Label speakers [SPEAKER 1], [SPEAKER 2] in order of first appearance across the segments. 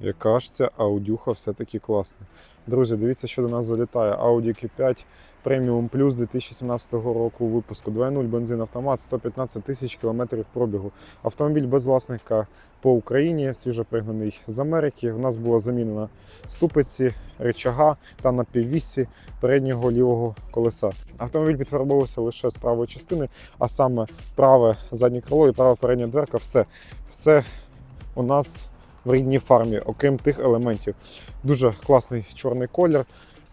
[SPEAKER 1] Яка ж ця аудюха все-таки класна. Друзі, дивіться, що до нас залітає. Audi Q5 Premium Plus 2017 року випуску. 2.0 бензин автомат, 115 тисяч кілометрів пробігу. Автомобіль без власника по Україні, свіжопригнаний з Америки. У нас була замінена ступиці, речага та на піввісі переднього лівого колеса. Автомобіль підфарбовувався лише з правої частини, а саме праве заднє крило і права передня дверка. Все, все у нас в рідній фармі, окрім тих елементів. Дуже класний чорний колір.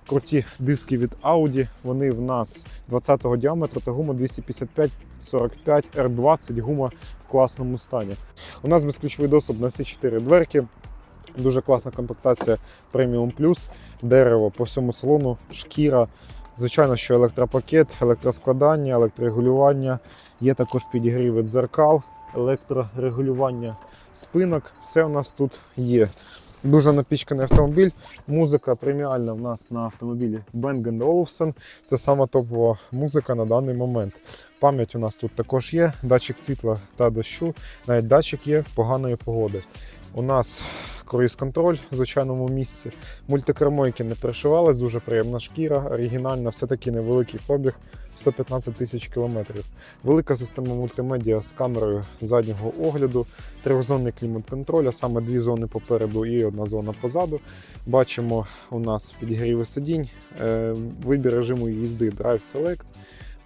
[SPEAKER 1] Круті диски від Audi. Вони в нас 20-го діаметру та гума 255 45 R20 гума в класному стані. У нас безключовий доступ на всі чотири дверки. Дуже класна комплектація Premium Plus, дерево по всьому салону, шкіра. Звичайно, що електропакет, електроскладання, електрорегулювання. Є також підігріви дзеркал, електрорегулювання спинок. Все у нас тут є. Дуже напічканий автомобіль. Музика преміальна в нас на автомобілі Bang Olufsen. Це сама топова музика на даний момент. Пам'ять у нас тут також є, датчик світла та дощу, навіть датчик є поганої погоди. У нас круїз-контроль в звичайному місці. Мультикермойки не перешивались, дуже приємна шкіра, оригінальна, все-таки невеликий пробіг 115 тисяч кілометрів. Велика система мультимедіа з камерою заднього огляду, трьохзонний клімат-контроль, а саме дві зони попереду і одна зона позаду. Бачимо у нас підігріви сидінь, е, вибір режиму їзди Drive Select.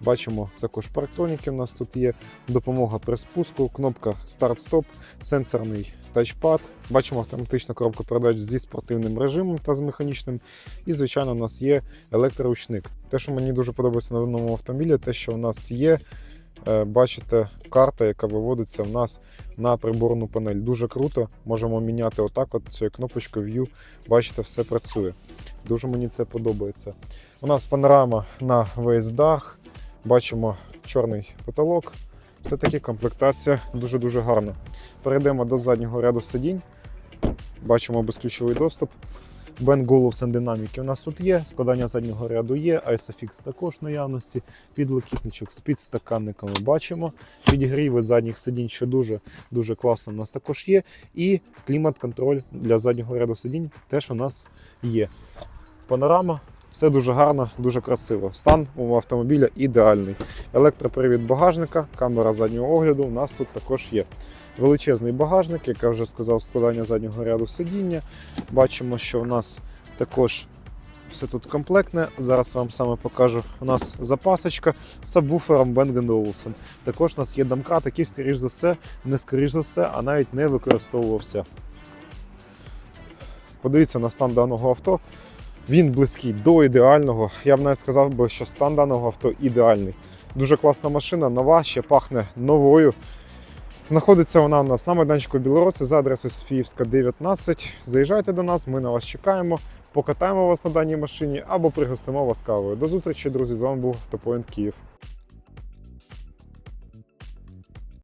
[SPEAKER 1] Бачимо також парктроніки у нас тут є, допомога при спуску, кнопка старт-стоп, сенсорний тачпад. Бачимо автоматичну коробку передач зі спортивним режимом та з механічним. І, звичайно, у нас є електроручник. Те, що мені дуже подобається на даному автомобілі, те, що у нас є. е, Бачите, карта, яка виводиться в нас на приборну панель. Дуже круто. Можемо міняти отак, от цією кнопочкою View. Бачите, все працює. Дуже мені це подобається. У нас панорама на весь дах. Бачимо чорний потолок. Все-таки комплектація дуже-дуже гарна. Перейдемо до заднього ряду сидінь. Бачимо безключовий доступ. Bang Olufsen динаміки у нас тут є, складання заднього ряду є, ISOFIX також наявності, підлокітничок з підстаканниками бачимо. Підігріви задніх сидінь, що дуже дуже класно у нас також є. І клімат-контроль для заднього ряду сидінь теж у нас є. Панорама, все дуже гарно, дуже красиво. Стан у автомобіля ідеальний. Електропривід багажника, камера заднього огляду у нас тут також є. Величезний багажник, як я вже сказав, складання заднього ряду сидіння. Бачимо, що у нас також все тут комплектне. Зараз вам саме покажу. У нас запасочка з сабвуфером Bang Olufsen. Також у нас є домкрат, який, скоріш за все, не скоріш за все, а навіть не використовувався. Подивіться на стан даного авто. Він близький до ідеального. Я б навіть сказав би, що стан даного авто ідеальний. Дуже класна машина, нова, ще пахне новою. Знаходиться вона у нас на майданчику Білороці за адресою Софіївська, 19. Заїжджайте до нас, ми на вас чекаємо, покатаємо вас на даній машині або пригостимо вас кавою. До зустрічі, друзі! З вами був Автопоінт Київ.